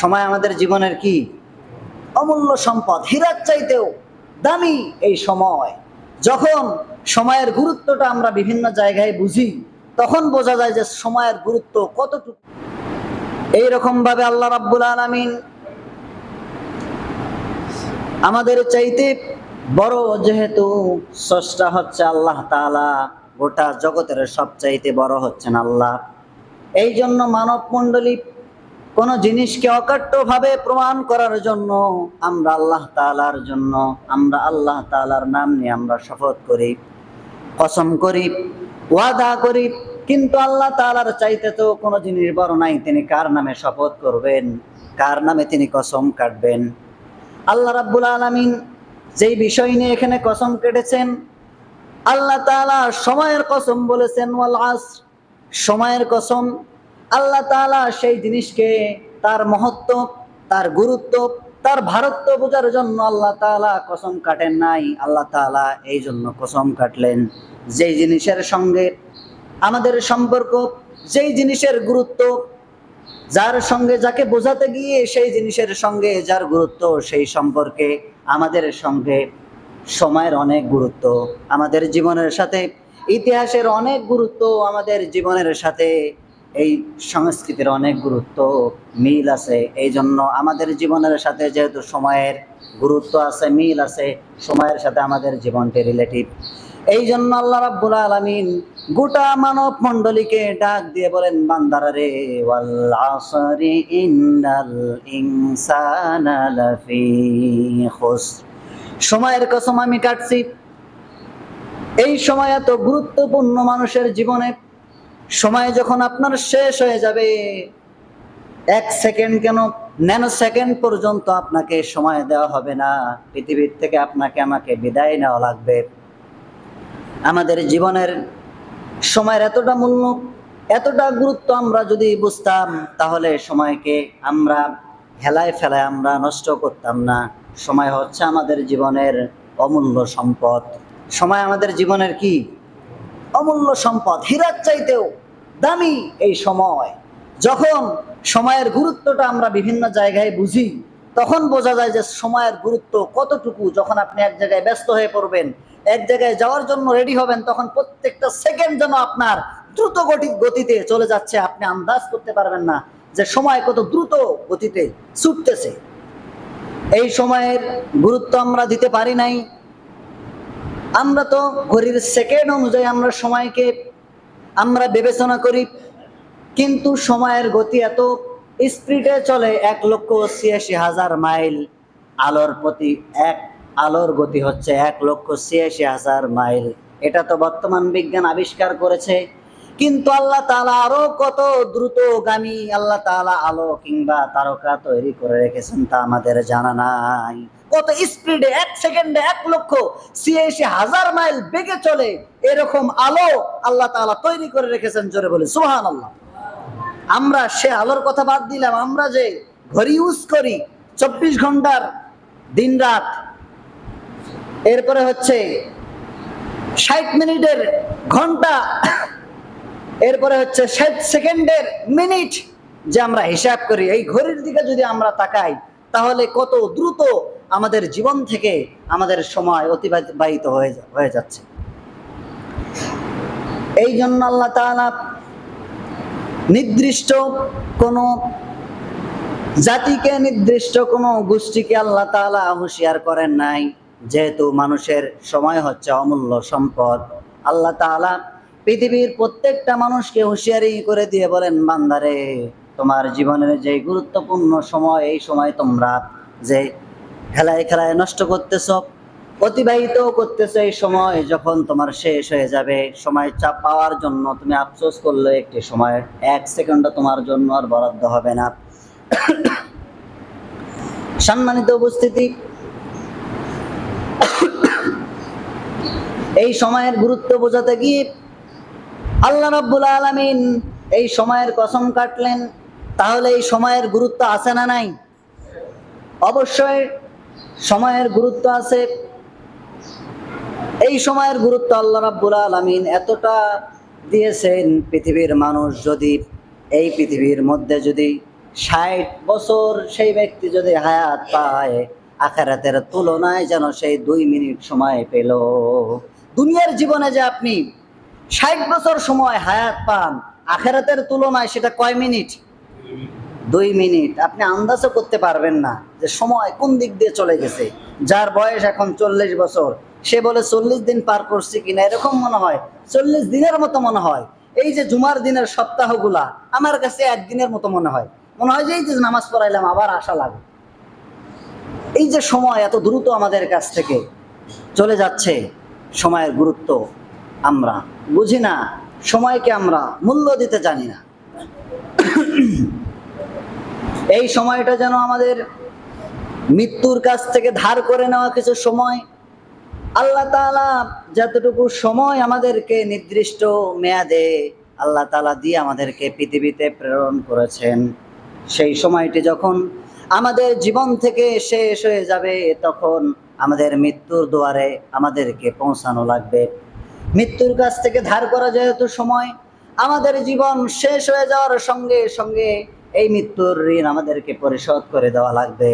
সময় আমাদের জীবনের কি? অমূল্য সম্পদ, হীরার চাইতেও দামি এই সময়। যখন সময়ের গুরুত্বটা আমরা বিভিন্ন জায়গায় বুঝি, তখন বোঝা যায় যে সময়ের গুরুত্ব কতটুকু। এইরকম ভাবে আল্লাহ রাব্বুল আলামিন আমাদের চাইতে বড় যেহেতু স্রষ্টা হচ্ছে আল্লাহ তাআলা, গোটা জগতের সবচাইতে বড় হচ্ছেন আল্লাহ। এই জন্য মানব মণ্ডলী কোন জিনিসকে অকাট্যভাবে প্রমাণ করার জন্য আমরা আল্লাহ তাআলার জন্য, আমরা আল্লাহ তাআলার নাম নিয়ে আমরা শপথ করি, কসম করি, ওয়াদা করি, কিন্তু আল্লাহ তাআলার চাইতে তো কোনো জিনিস বড় নাই, তিনি কার নামে শপথ করবেন, কার নামে তিনি কসম কাটবেন? আল্লাহ রাব্বুল আলামিন যেই বিষয় নিয়ে এখানে কসম কেটেছেন, আল্লাহ তাআলা সময়ের কসম বলেছেন, ওয়াল আসর, সময়ের কসম আল্লাহ তাআলা সেই জিনিসকে তার মহত্ব, তার গুরুত্ব, তার ভারত্ব বোঝার জন্য আল্লাহ তাআলা কসম কাটেন নাই। আল্লাহ তাআলা এই জন্য কসম কাটলেন। যেই জিনিসের সঙ্গে আমাদের সম্পর্ক, যেই জিনিসের গুরুত্ব, যার সঙ্গে যাকে বোঝাতে গিয়ে সেই জিনিসের সঙ্গে যার গুরুত্ব, সেই সম্পর্কে আমাদের সঙ্গে সময়ের অনেক গুরুত্ব, আমাদের জীবনের সাথে ইতিহাসের অনেক গুরুত্ব, আমাদের জীবনের সাথে এই সংস্কৃতির অনেক গুরুত্ব মিল আছে। এই জন্য আমাদের জীবনের সাথে যেহেতু সময়ের গুরুত্ব আছে, মিল আছে, সময়ের সাথে আমাদের জীবনটি রিলেটিভ এই জন্য আল্লাহ রাব্বুল আলামিন গোটা মানব মণ্ডলীকে ডাক দিয়ে বলেন, বান্দারা রে সময়ের কসম আমি কাটছি। এই সময় এত গুরুত্বপূর্ণ মানুষের জীবনে সময় যখন আপনার শেষ হয়ে যাবে, এক সেকেন্ড কেন ন্যানো সেকেন্ড পর্যন্ত আপনাকে সময় দেওয়া হবে না। পৃথিবীর থেকে আপনাকে আমাকে বিদায় নেওয়া লাগবে। আমাদের জীবনের সময়ের এতটা মূল্য, এতটা গুরুত্ব আমরা যদি বুঝতাম, তাহলে সময়কে আমরা হেলায় ফেলায় আমরা নষ্ট করতাম না। সময় হচ্ছে আমাদের জীবনের অমূল্য সম্পদ। সময় আমাদের জীবনের কি? অমূল্য সম্পদ, হীরার চাইতেও দামি এই সময়। যখন সময়ের গুরুত্বটা আমরা বিভিন্ন জায়গায় বুঝি, তখন বোঝা যায় যে সময়ের গুরুত্ব কতটুকু। যখন আপনি এক জায়গায় ব্যস্ত হয়ে পড়বেন, এক জায়গায় যাওয়ার জন্য রেডি হবেন, তখন প্রত্যেকটা সেকেন্ড যেন আপনার দ্রুত গতি, গতিতে চলে যাচ্ছে, আপনি আন্দাজ করতে পারবেন না যে সময় কত দ্রুত গতিতে ছুটতেছে। এই সময়ের গুরুত্ব আমরা দিতে পারি নাই। আমরা তো ঘড়ির সেকেন্ড অনুযায়ী আমরা সময়কে আমরা বিবেচনা করি, কিন্তু সময়ের গতি এত স্পিডে চলে, এক লক্ষ ছিয়াশি হাজার মাইল আলোর প্রতি, এক আলোর গতি হচ্ছে এক লক্ষ ছিয়াশি হাজার মাইল। এটা তো বর্তমান বিজ্ঞান আবিষ্কার করেছে। কিন্তু আল্লাহ তাআলা আরও কত দ্রুত দ্রুতগামী আল্লাহ তাআলা আলো কিংবা তারকা তৈরি করে রেখেছেন তা আমাদের জানা নাই। কত স্পিডে এক সেকেন্ডে এক লক্ষ, ছিয়াশি হাজার মাইল বেগে চলে এরকম আলো আল্লাহ তাআলা তৈরি করে রেখেছেন জোরে বলে সুহান আল্লাহ আমরা সে আলোর কথা বাদ দিলাম, আমরা যে ঘড়ি ইউজ করি, চব্বিশ ঘণ্টার দিন রাত এরপরে হচ্ছে ষাট মিনিটের ঘণ্টা এরপরে হচ্ছে ষাট সেকেন্ডের মিনিট যে আমরা হিসাব করি। এই ঘড়ির দিকে যদি আমরা তাকাই, তাহলে কত দ্রুত আমাদের জীবন থেকে আমাদের সময় অতিবাহিত হয়ে যাচ্ছে। এই জন্য আল্লাহ নির্দিষ্ট কোনো জাতিকে, নির্দিষ্ট কোনো গোষ্ঠীকে আল্লাহ তাআলা হুঁশিয়ার করেন নাই। যেহেতু মানুষের সময় হচ্ছে অমূল্য সম্পদ। আল্লাহ তাআলা পৃথিবীর প্রত্যেকটা মানুষকে হুঁশিয়ারি করে দিয়ে বলেন, বান্দারে, তোমার জীবনের যে গুরুত্বপূর্ণ সময়, এই সময় তোমরা যে খেলায় খেলায় নষ্ট করতেছ, অতিবাহিত করতেছ, এই সময় যখন তোমার শেষ হয়ে যাবে, সময় চাপ পাওয়ার জন্য তুমি আফসোস করলে একটি সময়, এক সেকেন্ডও তোমার জন্য আর বরাদ্দ হবে না। সম্মানিত উপস্থিতি, এই সময়ের গুরুত্ব বোঝাতে গিয়ে আল্লাহ রাব্বুল আলামিন এই সময়ের কসম কাটলেন, তাহলে এই সময়ের গুরুত্ব আছে না নাই? অবশ্যই সময়ের গুরুত্ব আছে। এই সময়ের গুরুত্ব আল্লাহ রাব্বুল আলামিন এতটা দিয়েছেন পৃথিবীর মানুষ যদি, এই পৃথিবীর মধ্যে যদি ষাট বছর সেই ব্যক্তি যদি হায়াত পায়, আখেরাতের তুলনায় যেন সেই দুই মিনিট সময় পেল। দুনিয়ার জীবনে যে আপনি ষাট বছর সময় হায়াত পান, আখেরাতের তুলনায় সেটা কয় মিনিট? দুই মিনিট। আপনি আন্দাজও করতে পারবেন না যে সময় কোন দিক দিয়ে চলে গেছে। যার বয়স এখন চল্লিশ বছর, সে বলে চল্লিশ দিন পার করছি কিনা, এরকম মনে হয়। চল্লিশ দিনের মতো মনে হয়। এই যে জুমার দিনের সপ্তাহগুলা, আমার কাছে একদিনের মতো মনে হয়। মনে হয় যে এই যে নামাজ পড়াইলাম, আবার আশা লাগে এই যে সময় এত দ্রুত আমাদের কাছ থেকে চলে যাচ্ছে, সময়ের গুরুত্ব আমরা। বুঝি না, সময়কে আমরা মূল্য দিতে জানি না। এই সময়টা যেন আমাদের মৃত্যুর কাছ থেকে ধার করে নেওয়া কিছু সময়। আল্লাহ তাআলা যতটুকু সময় আমাদেরকে নির্দিষ্ট মেয়াদে আল্লাহ তাআলা দিয়ে আমাদেরকে পৃথিবীতে প্রেরণ করেছেন, সেই সময়টি যখন আমাদের জীবন থেকে শেষ হয়ে যাবে, তখন আমাদের মৃত্যুর দুয়ারে আমাদেরকে পৌঁছানো লাগবে। মৃত্যুর কাছ থেকে ধার করা যেহেতু সময়। আমাদের জীবন শেষ হয়ে যাওয়ার সঙ্গে সঙ্গে এই মৃত্যুর ঋণ আমাদেরকে পরিশোধ করে দেওয়া লাগবে।